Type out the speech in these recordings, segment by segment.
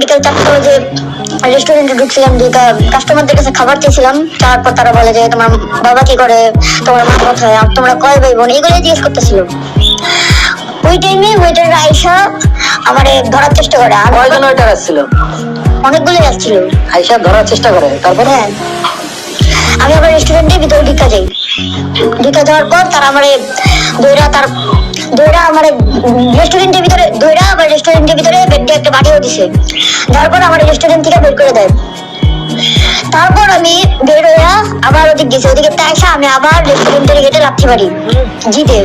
বিকেল চারটা বাজে রেস্টুরেন্টে ঢুকছিলাম যে কাস্টমারদের কাছে খাবার চেয়েছিলাম। তারপর তারা বলে যে তোমার বাবা কি করে? তোমার মা কোথায়? আর তোমরা কয় ভাই বোন এগুলো জিজ্ঞেস করতেছিল। ওই টাইমে ওয়েটার আয়সা আমারে ধরার চেষ্টা করে। আর কয়জন ওইটার আসছিল? অনেকগুলোই আসছিল। আইসা ধরার চেষ্টা করে তারপরে? হ্যাঁ। আমি আবার রেস্টুরেন্টের ভিতরে ঢুকা যাই। ঢুকা যাওয়ার পর তারা আমারে দইরা তার দইরা আমার রেস্টুরেন্টের ভিতরে দইরা আবার রেস্টুরেন্টের ভিতরে বেডে একটা বাড়িও দিছে। তারপর আমার রেস্টুরেন্ট থেকে বের করে দেয়। তারপর আমি বের হইয়া আবার ওদিক গেছি। ওদিকে তাইসা আমি আবার রেস্টুরেন্টের গেটে লাথি মারি। জিতে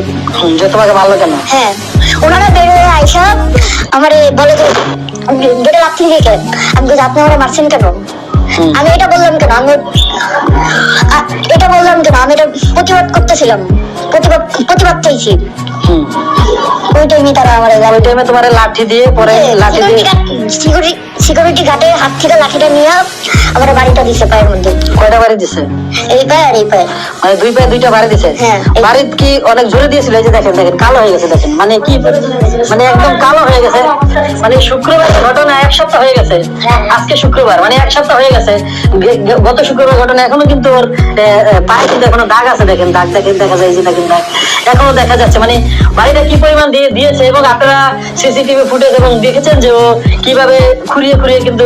যে তোমাকে মারলো কেন হ্যাঁ। ওনারা বের হয়ে আইসা আমার বলে যে গেটে দিয়ে কেন? আমি বলছি আপনি আমার মারছেন কেন? আমি এটা বললাম কেন? আমি এটা বললাম কেন? আমি এটা প্রতিবাদ করতেছিলাম। প্রতিবাদ প্রতিবাদ চাইছি। ওই টাইমে তারা আমার ওই টাইমে তোমার লাঠি দিয়ে পরে লাঠি দিয়ে সিকিউরিটি গার্ডের হাত থেকে লাঠিটা নিয়ে আমার বাড়িটা দিছে পায়ের মধ্যে। কয়টা বাড়ি দিছে? এই পায়ে আর এই পায়ে। মানে দুই পায়ে দুইটা বাড়ি দিছে? হ্যাঁ। বাড়ি কি অনেক জোরে দিয়েছিল? এই যে দেখেন দেখেন কালো হয়ে গেছে দেখেন। মানে কি মানে একদম কালো হয়ে গেছে। মানে শুক্রবার ঘটনা এক সপ্তাহ হয়ে গেছে। আজকে শুক্রবার মানে এক সপ্তাহ হয়ে গেছে। গত শুক্রবার ঘটনা এখনও কিন্তু ওর পায়ে কিন্তু এখনও দাগ আছে দেখেন দাগ দেখেন দেখা যায় যে দেখেন দাগ। এখনও দেখা যাচ্ছে। মানে বাড়িটা কি পরিমাণ দিয়ে দিয়েছে এবং আপনারা সিসিটিভি ফুটেজ এবং দেখেছেন যে ও কীভাবে খুঁড়িয়ে খুঁড়িয়ে কিন্তু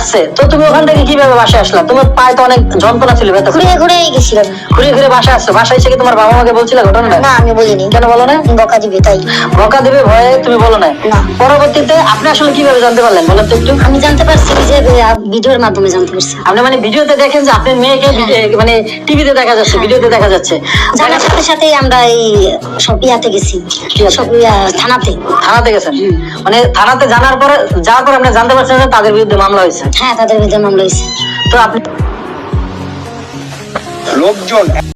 হাঁটছে তো তুমি ওখান থেকে কীভাবে বাসায় আসলা? তোমার পায়ে তো অনেক যন্ত্রণা ছিল ব্যথা। ঘুরে ঘুরে গেছিলাম। ঘুরে ঘুরে বাসা আসছো? বাসায় এসে কি তোমার বাবা মাকে বলছিল ঘটনাটা না আমি বলিনি। কেন বলো না? বকা দিবে তাই। বকা দিবে ভয়ে তুমি বলো না। পরবর্তীতে আপনি আসলে কীভাবে জানতে পারলেন? বলেন তো একটু। আমি জানতে পারছি যে ভিডিওর মাধ্যমে জানতে পারছি। আপনি মানে ভিডিওতে দেখেন যে আপনার মেয়েকে ভিডি- মানে টিভিতে দেখা যাচ্ছে ভিডিওতে দেখা যাচ্ছে। জানার সাথে সাথে আমরা এই সব ইয়াতে গেছি। সব থানাতে। থানাতে গেছেন? মানে থানাতে জানার পরে যাওয়ার পরে আপনি জানতে পারছেন যে তাদের বিরুদ্ধে মামলা হয়েছে। হ্যাঁ তাদের বিরুদ্ধে মামলা হয়েছে। তো আপনি লোকজন